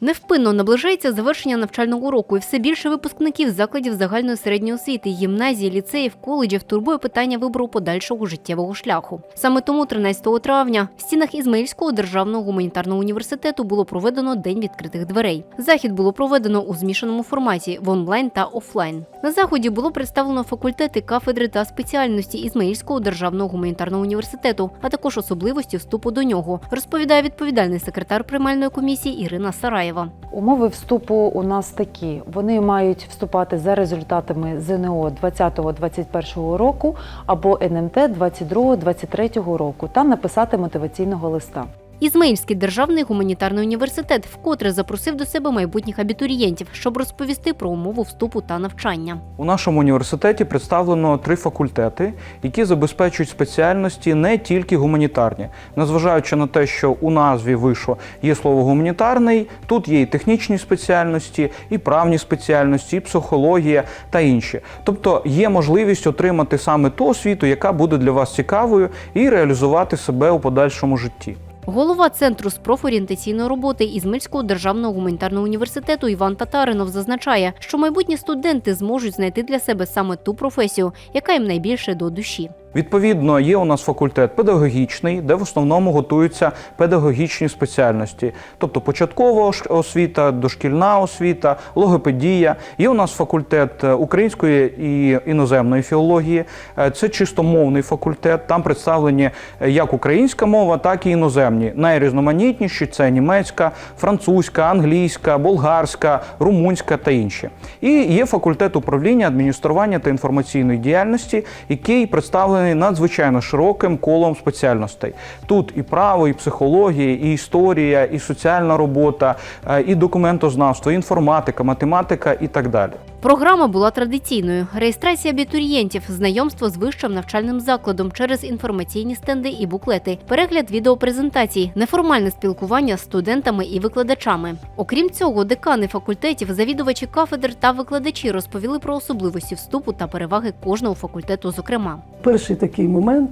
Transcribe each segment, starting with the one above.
Невпинно наближається завершення навчального року, і все більше випускників закладів загальної середньої освіти, гімназії, ліцеїв, коледжів турбує питання вибору подальшого життєвого шляху. Саме тому 13 травня в стінах Ізмаїльського державного гуманітарного університету було проведено День відкритих дверей. Захід було проведено у змішаному форматі в онлайн та офлайн. На заході було представлено факультети, кафедри та спеціальності Ізмаїльського державного гуманітарного університету, а також особливості вступу до нього, розповідає відповідальний секретар приймальної комісії Ірина Сараєва. Умови вступу у нас такі: вони мають вступати за результатами ЗНО 2020-2021 року або НМТ 2022-2023 року та написати мотиваційного листа. Ізмаїльський державний гуманітарний університет вкотре запросив до себе майбутніх абітурієнтів, щоб розповісти про умову вступу та навчання. У нашому університеті представлено три факультети, які забезпечують спеціальності не тільки гуманітарні. Незважаючи на те, що у назві вишу є слово гуманітарний, тут є і технічні спеціальності, і правні спеціальності, і психологія та інші. Тобто є можливість отримати саме ту освіту, яка буде для вас цікавою, і реалізувати себе у подальшому житті. Голова центру з профорієнтаційної роботи Ізмельського державного гуманітарного університету Іван Татаринов зазначає, що майбутні студенти зможуть знайти для себе саме ту професію, яка їм найбільше до душі. Відповідно, є у нас факультет педагогічний, де в основному готуються педагогічні спеціальності, тобто початкова освіта, дошкільна освіта, логопедія. Є у нас факультет е, української і іноземної філології. Е, Це чисто мовний факультет. Там представлені е, як українська мова, так і іноземні. Найрізноманітніші це німецька, французька, англійська, болгарська, румунська та інші. І є факультет управління, адміністрування та інформаційної діяльності, який представлений надзвичайно широким колом спеціальностей. Тут і право, і психологія, і історія, і соціальна робота, е, і документознавство, і інформатика, математика і так далі. Програма була традиційною: реєстрація абітурієнтів, знайомство з вищим навчальним закладом через інформаційні стенди і буклети, перегляд відеопрезентацій, неформальне спілкування з студентами і викладачами. Окрім цього, декани факультетів, завідувачі кафедр та викладачі розповіли про особливості вступу та переваги кожного факультету. Зокрема, Перший такий момент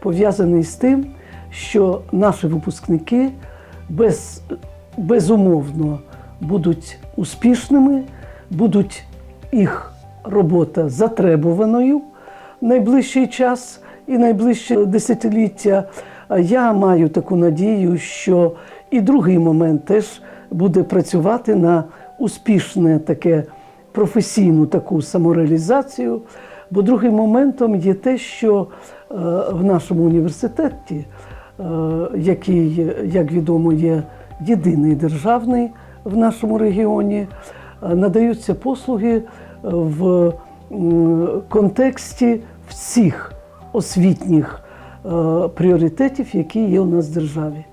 пов'язаний з тим, що наші випускники без, безумовно будуть успішними, будуть їх робота затребуваною в найближчий час і найближче десятиліття. Я маю таку надію, що і другий момент теж буде працювати на успішне таке професійну таку самореалізацію. Бо другим моментом є те, що е, в нашому університеті, е, який, як відомо, є єдиний державний в нашому регіоні, надаються послуги в контексті всіх освітніх е, пріоритетів, які є у нас в державі.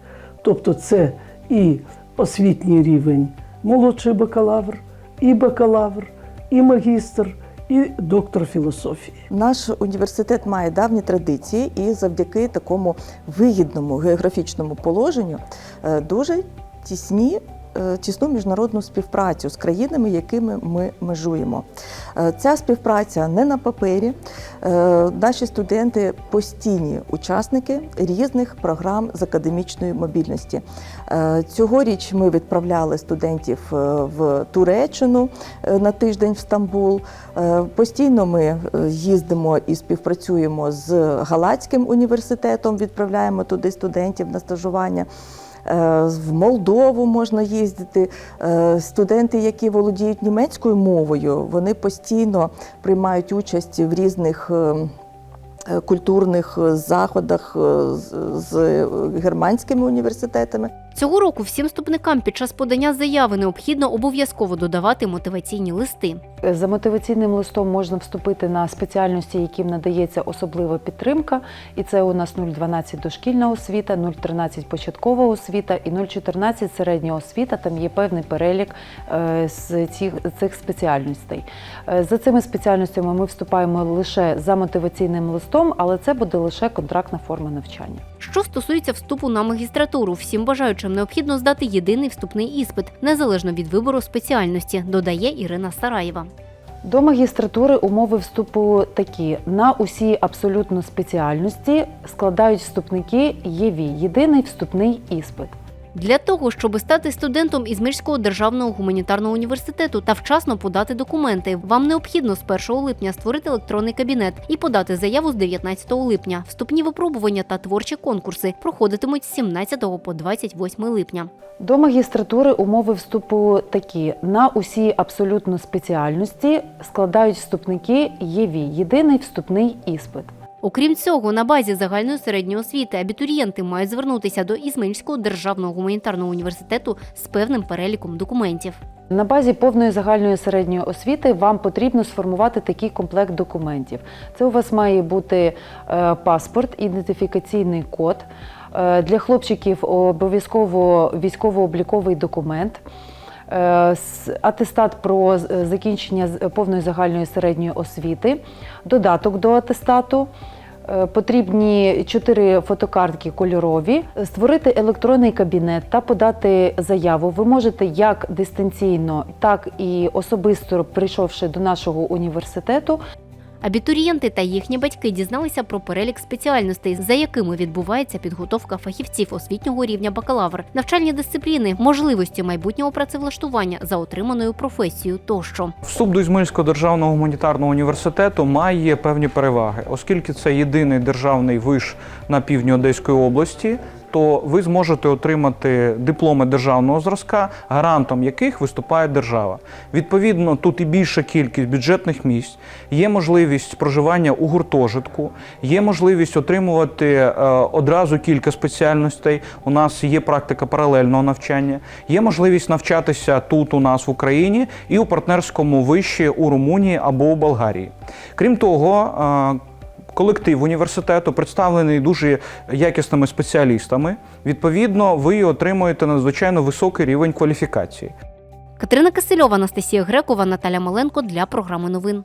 Тобто це і освітній рівень молодший бакалавр, і бакалавр, і магістр, і доктор філософії. Наш університет має давні традиції і завдяки такому вигідному географічному положенню е, дуже тісні. Е, Тісну міжнародну співпрацю з країнами, якими ми межуємо. Е, Ця співпраця не на папері. Е, Наші студенти постійні учасники різних програм з академічної мобільності. Цьогоріч ми відправляли студентів в Туреччину на тиждень в Стамбул. Постійно ми їздимо і співпрацюємо з Галацьким університетом, відправляємо туди студентів на стажування. Е, В Молдову можна їздити. Е, Студенти, які володіють німецькою мовою, вони постійно приймають участь в різних. е, Культурних заходах з германськими університетами. Цього року всім вступникам під час подання заяви необхідно обов'язково додавати мотиваційні листи. За мотиваційним листом можна вступити на спеціальності, яким надається особлива підтримка. І це у нас 012 дошкільна освіта, 013 початкова освіта і 014 середня освіта. Там є певний перелік е, з цих, цих спеціальностей. Е, За цими спеціальностями ми вступаємо лише за мотиваційним листом, але це буде лише контрактна форма навчання. Що стосується вступу на магістратуру, всім бажаючим необхідно здати єдиний вступний іспит, незалежно від вибору спеціальності, додає Ірина Сараєва. До магістратури умови вступу такі: на усі абсолютно спеціальності складають вступники ЄВІ – єдиний вступний іспит. Для того, щоб стати студентом Ізмирського державного гуманітарного університету та вчасно подати документи, вам необхідно з 1 липня створити електронний кабінет і подати заяву з 19 липня. Вступні випробування та творчі конкурси проходитимуть з 17 по 28 липня. До магістратури умови вступу такі: на усі абсолютно спеціальності складають вступники ЄВІ – єдиний вступний іспит. Окрім цього, на базі загальної середньої освіти абітурієнти мають звернутися до Ізмаїльського державного гуманітарного університету з певним переліком документів. На базі повної загальної середньої освіти вам потрібно сформувати такий комплект документів. Це у вас має бути е, паспорт, ідентифікаційний код. Е, Для хлопчиків обов'язково військово-обліковий документ. Е, Атестат про закінчення повної загальної середньої освіти, додаток до атестату, Е, Потрібні чотири фотокартки кольорові, створити електронний кабінет та подати заяву. Ви можете як дистанційно, так і особисто прийшовши до нашого університету. Абітурієнти та їхні батьки дізналися про перелік спеціальностей, за якими відбувається підготовка фахівців освітнього рівня бакалавр, навчальні дисципліни, можливості майбутнього працевлаштування за отриманою професією тощо. Вступ до Ізмаїльського державного гуманітарного університету має певні переваги, оскільки це єдиний державний виш на півдні Одеської області. То ви зможете отримати дипломи державного зразка, гарантом яких виступає держава. Відповідно, тут і більша кількість бюджетних місць, є можливість проживання у гуртожитку, є можливість отримувати е, одразу кілька спеціальностей. У нас є практика паралельного навчання, є можливість навчатися тут у нас в Україні і у партнерському виші у Румунії або у Болгарії. Крім того, е, Колектив університету представлений дуже якісними спеціалістами. Відповідно, ви отримуєте надзвичайно високий рівень кваліфікації. Катерина Кисельова, Анастасія Грекова, Наталя Маленко для програми новин.